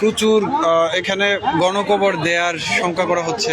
প্রচুর এখানে গণকবর দেয়ার শঙ্কা করা হচ্ছে।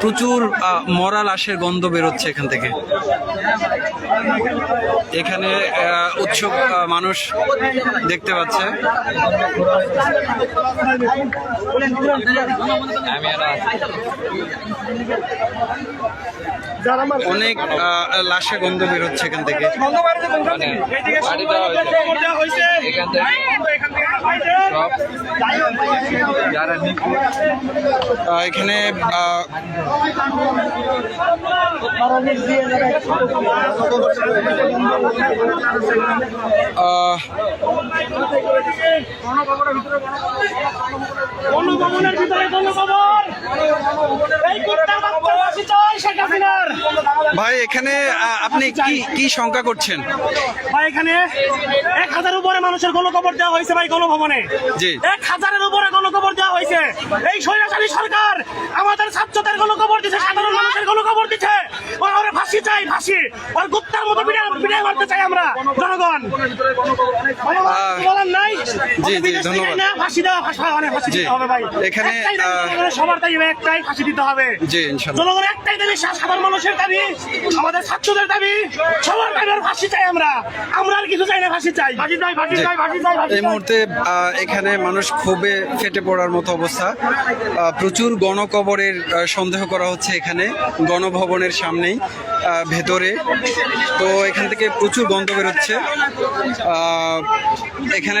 প্রচুর মরা লাশের গন্ধ বেরোচ্ছে এখান থেকে। এখানে উৎসব মানুষ দেখতে পাচ্ছে। অনেক আহ, লাশের গন্ধ বেরোচ্ছে এখান থেকে। এখান গণভবনের ভিতরে গণভবন এই কুত্তার বাচ্চা ফাঁসি চাই শেখ হাসিনার ভাই এখানে আপনি কি কি শঙ্কা করছেন? ভাই এখানে এক হাজার উপরে মানুষের গণকবর দেওয়া হয়েছে ভাই গণভবনে। জি। এক হাজারের উপরে গণকবর দেওয়া হয়েছে। এই স্বৈরাচারী সরকার আমাদের ছাত্রদের গণকবর দিচ্ছে সাধারণ মানুষের গণকবর দিচ্ছে ওর ওরে ফাঁসি চাই ফাঁসি। ওর কুত্তার মতো বিড়াল বিড়াল মারতে চাই আমরা জনগণ। বলার নাই? জি, থেকে ধন্যবাদ। ফাঁসি দেওয়া ফাঁসি মানে ফাঁসি দিতে হবে ভাই। এখানে, সবার দাবি একটাই ফাঁসি দিতে হবে। জি ইনশাল্লাহ। জনগণের একটাই দাবি সাধারণ মানুষের দাবি আমাদের ছাত্রদের দাবি সবার দাবি আর ফাঁসি চাই আমরা। আমরা আর কিছু চাই না ফাঁসি চাই। ফাঁসি চাই ফাঁসি চাই ফাঁসি চাই এই মুহূর্তে আহ, এখানে মানুষ খুবই ফেটে পড়ার মতো অবস্থা। আহ, প্রচুর গণকবরের সন্দেহ করা হচ্ছে এখানে গণভবনের সামনেই আহ, ভেতরে। তো এখান থেকে প্রচুর গন্ধ বেরোচ্ছে। এখানে